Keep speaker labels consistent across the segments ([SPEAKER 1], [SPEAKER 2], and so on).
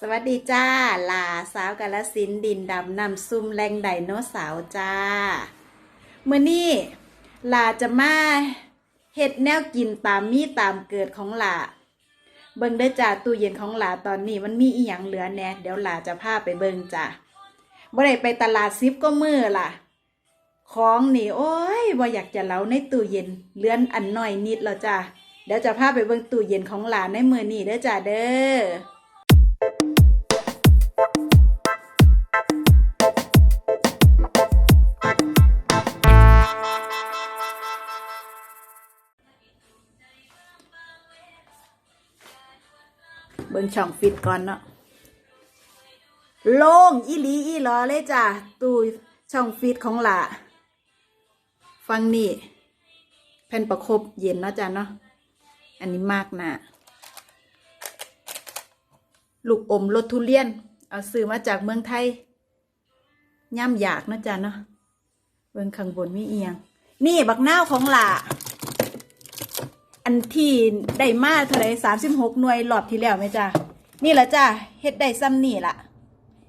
[SPEAKER 1] สวัสดีจ้า ลาสาวกาลสินดินดำนำซุ่มแรงไดโนเสาร์จ้าเมื่อนี้ลาจะมาเฮ็ดแนวกินตามมีตามเกิดของลาเบิ่งได้อจ้าตู้เย็นของลาตอนนี้มันมีอีหยังเหลือแน่เดี๋ยวลาจะพาไปเบิ่งจ้าบ่ได้ไปตลาดซิปก็มือล่ะ ของนี่โอ้ยบ่อยากจะเล่าในตู้เย็นเลือนอันหน้อยนิดแล้วจ้าเดี๋ยวจะพาไปเบิ่งตู้เย็นของหลานในมือนี้เด้อจ้าเด้อ เบิ่งช่องฟิตก่อนเนาะโล่งอีหลีอีหลอเลยจ้ะตู้ช่องฟิตของหล่ะฟังนี่แผ่นประคบเย็นเนาะจ้ะเนาะอันนี้มากนะลูกอมรสทุเรียน เอาซื้อมาจากเมืองไทยย่ำอยากเนาะจ้ะเนาะเบิ่งข้างบนมีเอียง นี่บักนาวของหล่ะ อันที่ได้มาเท่าไรสามสิบหกหน่วยหลอดที่แล้วไหมจ้านี่แหละจ้าเฮ็ดได้ซ้ำนี่ละ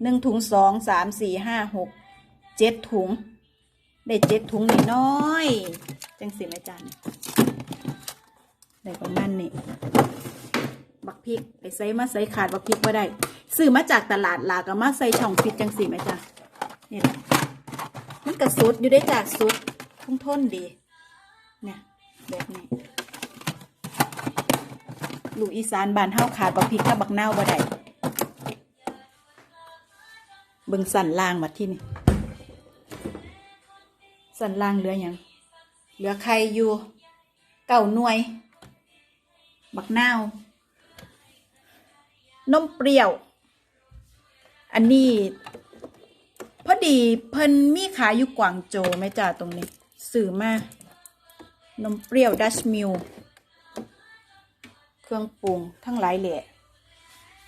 [SPEAKER 1] หนึ่งถุงสองสามสี่ห้าหกเจ็ดถุง ได้เจ็ดถุงนิดน้อยจังสิไหมจ้านี่ได้ประมาณนี้บักพริกไปใส่มาใส่ขาดบักพริกว่าได้ซื้อมาจากตลาดลาก็มาใส่ช่องฟิตจังสิไหมจ้านี่แหละมันกระสุดอยู่ได้จากสุดทุ่งทนดีเนี่ยแบบนี้ ลูกอีสานบ้านเฮาขาดบักพริกกับบักนาวบ่ได้เบิ่งสันล่างมาที่นี่สันล่างเหลือหยังเหลือไข่อยู่เก้าหน่วย บักนาวนมเปรี้ยว อันนี้ พอดีเพิ่นมีขายอยู่กวางโจไหมจ้าตรงนี้ สื่อมานมเปรี้ยวดัชมิล เครื่องปรุงทั้งหลายแหละ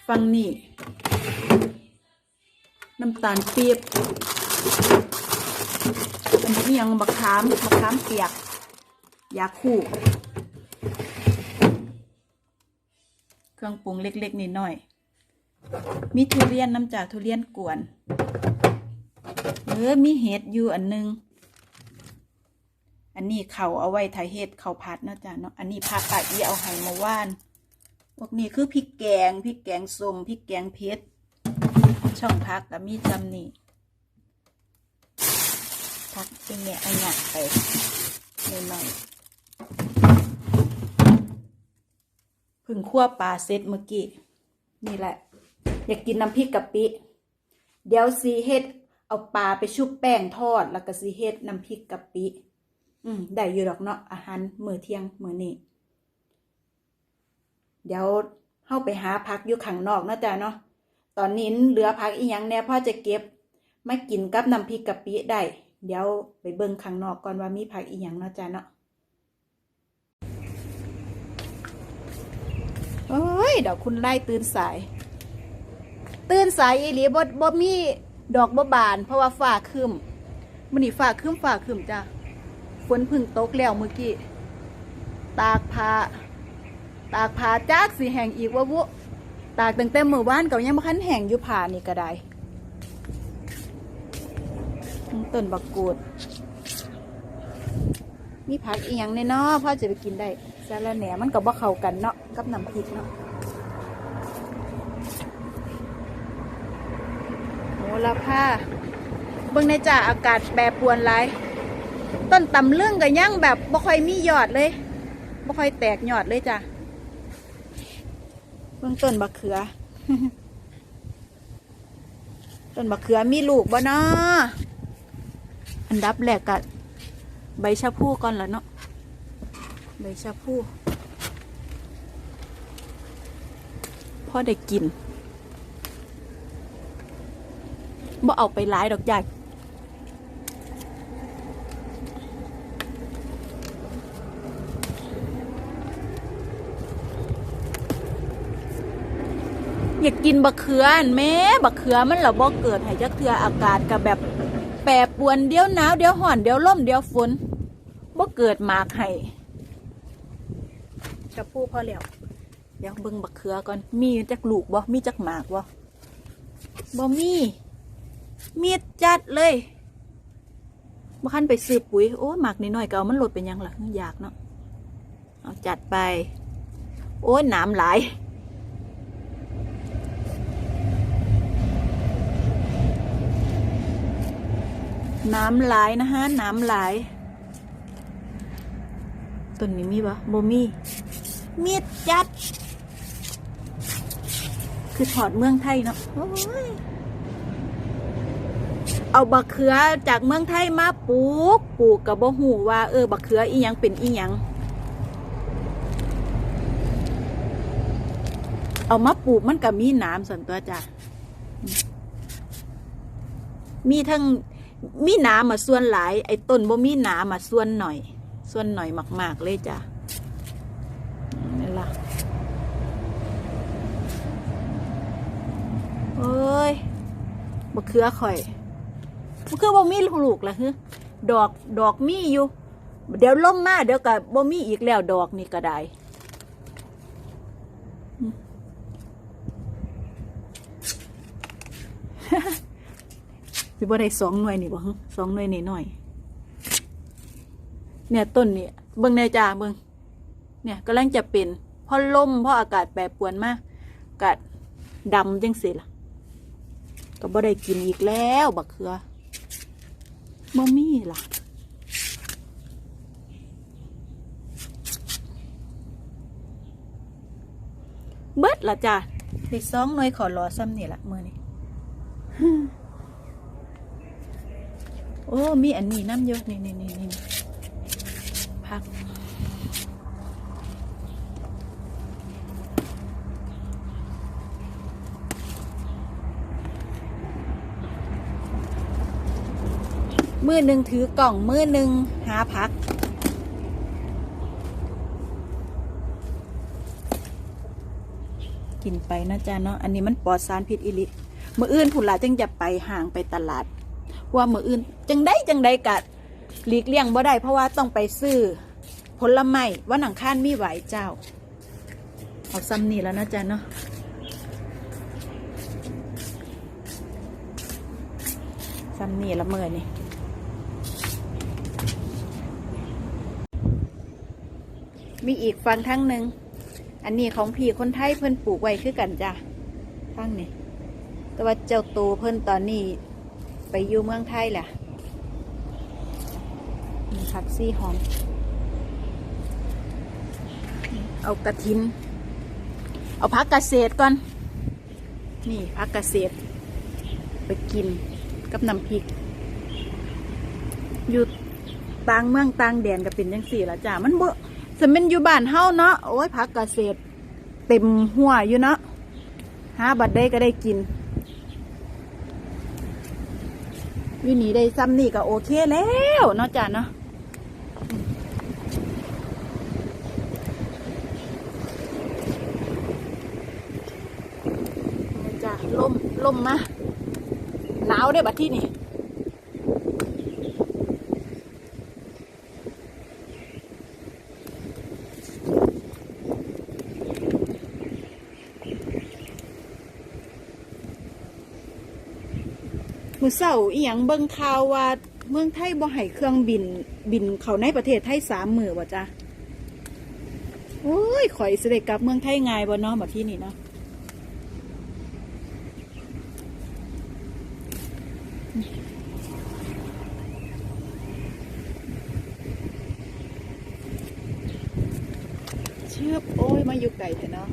[SPEAKER 1] ฟังนี่ น้ำตาลเปี๊บอันนี้ยังบักขามบักขามเปียก ยาคู่ เครื่องปรุงเล็กๆนิดหน่อย มีทุเรียนน้ำจากทุเรียนกวนเออมีเห็ดอยู่อันหนึง อันนี้เขาเอาไว้ถ่ายเห็ดเขาพัดนาะจ๊ะเนาะ อันนี้ผักกะอีเอาไห้มาว่าน พวกนี้คือพริกแกงพริกแกงส้มพริกแกงเผ็ดช่องพักกับมีจำนี่พักเป็นแม่อันหยักไปหน่อยๆพึ่งคั่วปลาเซตเมื่อกี้นี่แหละ อยากกินน้ำพริกกะปิ เดี๋ยวซีเฮ็ดเอาปลาไปชุบแป้งทอด แล้วก็ซีเฮ็ดน้ำพริกกะปิ อืมได้อยู่ดอกเนาะอาหารมื้อเที่ยงมื้อนี้ เดี๋ยวเข้าไปหาพักอยู่ข้างนอกนะจ้ะเนาะตอนนี้เหลือพักอีหยังแน่พ่อจะเก็บมากินกับน้ำพริกกะปิได้ เดี๋ยวไปเบิ่งข้างนอกก่อนว่ามีผักอีหยังนะจ้ะเนาะโอ้ยดอกคุณไล่ตื่นสาย ตื่นสายอีหลีบ่บ่มีดอกบ่บาน เพราะว่าฟ้าครึมมื้อนี้ฟ้าครึมฟ้าครึมจ้ะฝนพึ่งตกแล้วเมื่อกี้ ตากผ้า ตากผ้าจากสีแห้งอีกว่าวุตากตั้งแต่เมื่อวานก็ยังบ่คันแห้งอยู่ผ้านี่ก็ได้ต้นบักกูด มีผักอีหยังในเนาะพ่อจะไปกินได้สาระแหน่มันก็บ่เข้ากันเนาะกับน้ำพริกเนาะโหละผ้าเบิ่งในจ่าอากาศแปรปรวนหลายต้นตำเรื่องก็ยังแบบบ่ค่อยมียอดเลยบ่ค่อยแตกยอดเลยจ้ะ เบื้องต้นบักเขือ ต้นบักเขือมีลูกบ่เนาะอันดับแรกก็ใบชะพูก่อนละเนาะ ใบชะพูพ่อได้กินบ่เอาไปหลายดอกใหญ่ อยากกินบักเขืออันแม่บักเขือมันเหรอบ่เกิดให้จักเทืออากาศกับแบบแปรปวนเดี๋ยวหนาวเดี๋ยวห่อนเดี๋ยวลมเดี๋ยวฝนบ่เกิดหมากให้กับปูพอแล้วเดี๋ยวเบิ่งบักเขือก่อนมีจักลูกบ่มีจักหมากบ่บ่มีมีจัดเลยบ่คันไปซื้อปุ๋ยโอ้หมักนิดหน่อยก็เอามันหลดเป็นยังล่ะอยากเนาะเอาจัดไป โอ้หนามหลาย น้ำไหลนะฮะ น้ำไหลต้นนี้มีปะบ่มีมีดจัด คือถอดเมืองไทยเนาะอเอาบักเขือจากเมืองไทยมาปลูกปลูกกับบ่หูว่าเออบักเขืออีหยังเป็นอีหยังเอามาปลูกมันก็มีน้ำส่วนตัวจ้ะมีทั้ง มีหน้ำมาส่วนหลาย ไอ้ต้นบ่มีหน้ำมาส่วนหน่อย ส่วนหน่อยมาก ๆ เลยจ้ะนี่ล่ะเอ้ยบักเขือข่อยบักเขือบ่มีลูกละฮึดอกดอกมีอยู่ เดี๋ยวล่มมาเดี๋ยวก็บ่มีอีกแล้วดอกนี่ก็ได้ สิบ่ได้สองหน่วยนี่บ่สองหน่วยนี่หน่อย เนี่ยต้นนี่เบิ่งแน่จ้าเบิ่งเนี่ยกำลังจะเป็นเพราะลมเพราะอากาศแปรปรวนมากอากาศดำจังสิล่ะ ก็บ่ได้กินอีกแล้วบักเขือบ่มีล่ะเบิดละจ้ะได้สองหน่วยขอรอซ้ำนี่ละมื้อนี้ โอ้ มีอันนี้น้ำเยอะนี่นี่นี่นี่พัก มือหนึ่งถือกล่อง มือหนึ่งหาพักกินไปนะจ๊ะเนาะ อันนี้มันปลอดสารพิษอิลิมืออื่นผุนหลาจึงจะไปห่างไปตลาด ว่ามืออื่น จังได้จังได้กัดหลีกเลี่ยงบ่ได้เพราะว่าต้องไปซื้อผลไม้วันอังคารมีไหวเจ้า เอาซ้ำนี่แล้วนะจ๊ะเนาะซ้ำนี่ละเมื่อนี่มีอีกฟังทั้งหนึ่ง อันนี้ของพี่คนไทยเพิ่นปลูกไว้คือกันจ้ะฟังนี่ แต่ว่าเจ้าโตเพิ่นตอนนี้ ไปอยู่เมืองไทยแหละมีผักซี่หอม เอากระถิน เอาพักเกษตรก่อน นี่พักเกษตร ไปกินกับน้ำพริก อยู่ต่างเมืองต่างแดนก็เป็นยังสี่ละจ้า มันเบ่สมันอยู่บ้านเฮาเนาะ โอ้ยพักเกษตร เต็มหัวอยู่เนาะ หาบัดได้ก็ได้กิน อยู่นี่ได้ซ้ำนี่ก็โอเคแล้วเนาะจ้ะเนาะจ้ะลมลมมาหนาวได้บัดที่นี่ มือเศร้าอีหยังเบิ่งข่าวว่าเมืองไทยบ่ให้เครื่องบิน บินเข้าในประเทศไทยสามมือว่ะจ้ะโอ้ยข่อยสิได้กลับเมืองไทยง่ายบ่เนาะบัดที่นี่เนาะเชือบโอ้ยมาอยู่ไก่แต่เนาะ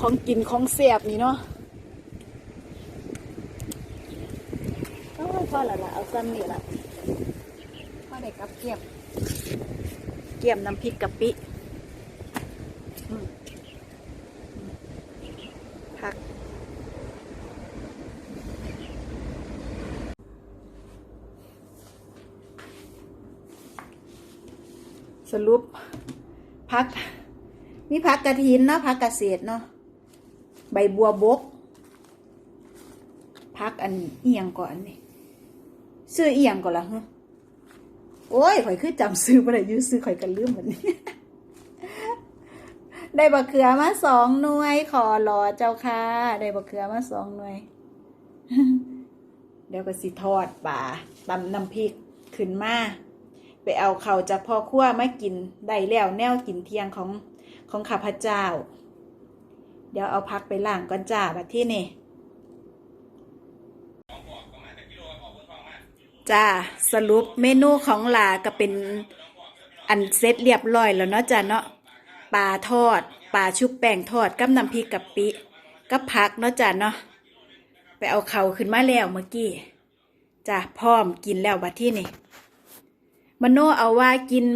[SPEAKER 1] ของกินของเสียบนี่เนาะโอ้ย พอและละเอาซ้ำนี่ละพอได้กับเกียมเกียมน้ำพริกกะปิอืมผัก สรุปพักมีพักกระถินเนาะพักเกษตรเนาะใบบัวบกพักอันเอียงก่อนอันนี่ ซื้อเอียงก่อนละฮะโอ้ยข่อยคือจำซื้อบ่ได้ยื้อซื้อข่อยกันลืมเหมือนนี้ ได้บะเขือมาสองหน่วยขอรอเจ้าค่ะ ได้บะเขือมาสองหน่วย เดี๋ยวก็สิทอดป่าตำน้ำพริกขึ้นมา ไปเอาเขาจากพ่อครัวมากิน ได้แล้วแนวกินเที่ยงของของข้าพเจ้า เดี๋ยวเอาพักไปล้างก่อนจ้าบัดที่นี่ จ้าสรุปเมนูของลาก็เป็นอันเซตเรียบร้อยแล้วเนาะจ้าเนาะปลาทอดปลาชุบแป้งทอดกับน้ำพริกกะปิกับผักเนาะจ้าเนาะไปเอาเขาขึ้นมาแล้วเมื่อกี้จ้าพร้อมกินแล้วบัดที่นี่มโนเอาว่ากิน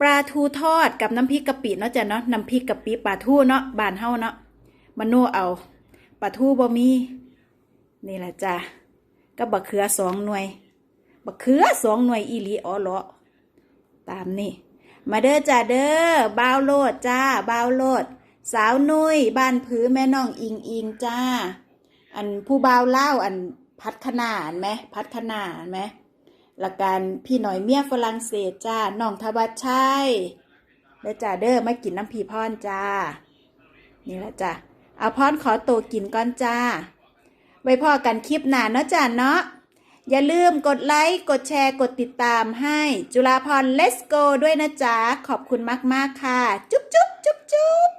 [SPEAKER 1] ปลาทูทอดกับน้ำพริกกะปิเนาะจ้ะเนาะน้ำพริกกะปิปลาทูเนาะบานเฮาเนาะมโนเอาปลาทูบ่มีนี่แหละจ้ะ ก็บักเขือสองหน่วย บักเขือสองหน่วยอีหลีอ๋อเหรอตามนี่ มาเด้อจ้าเด้อบ้าวโลดจ้าบ้าวโลด สาวนุยบ้านผือแม่น้องอิงอิงจ้า อันผู้บ่าวเล่าอันพัดขนาดไหมพัดขนาดไหมละการพี่หน่อยเมียฝรั่งเศสจ้าน้องทวัชชัยเด้อจ้าเด้อมากินน้ำผีพรจ้า นี่แหละจ้าเอาพรขอโตวกินก่อนจ้า ไว้พอกันคลิปหน้าเนาะจ้าเนาะอย่าลืมกดไลค์ กดแชร์ กดติดตามให้ จุฬาพร let's go ด้วยนะจ๊ะ ขอบคุณมาก ๆ ค่ะ จุ๊บจุ๊บจุ๊บจุ๊บ